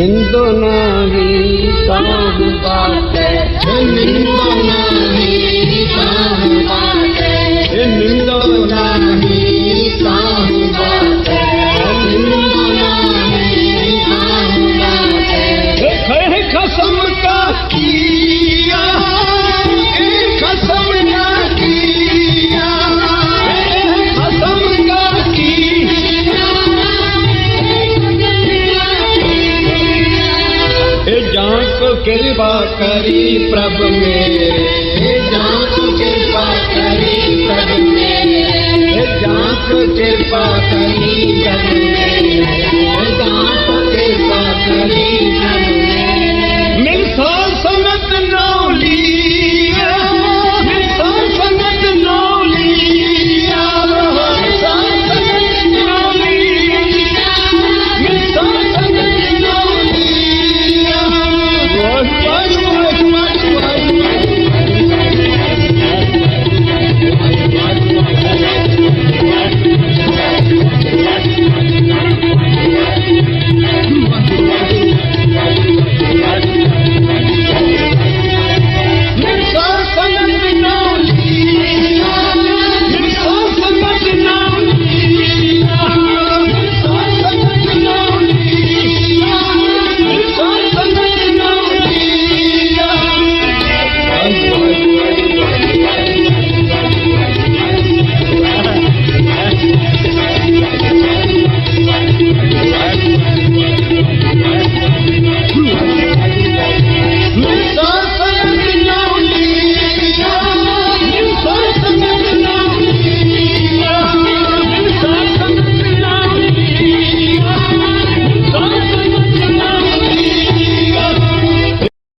ನಿಂದು ನೋಡಿ ಸಾಗು ಪಾತೆ ನಿಂದು कृपा करी प्रभु मेरे। जान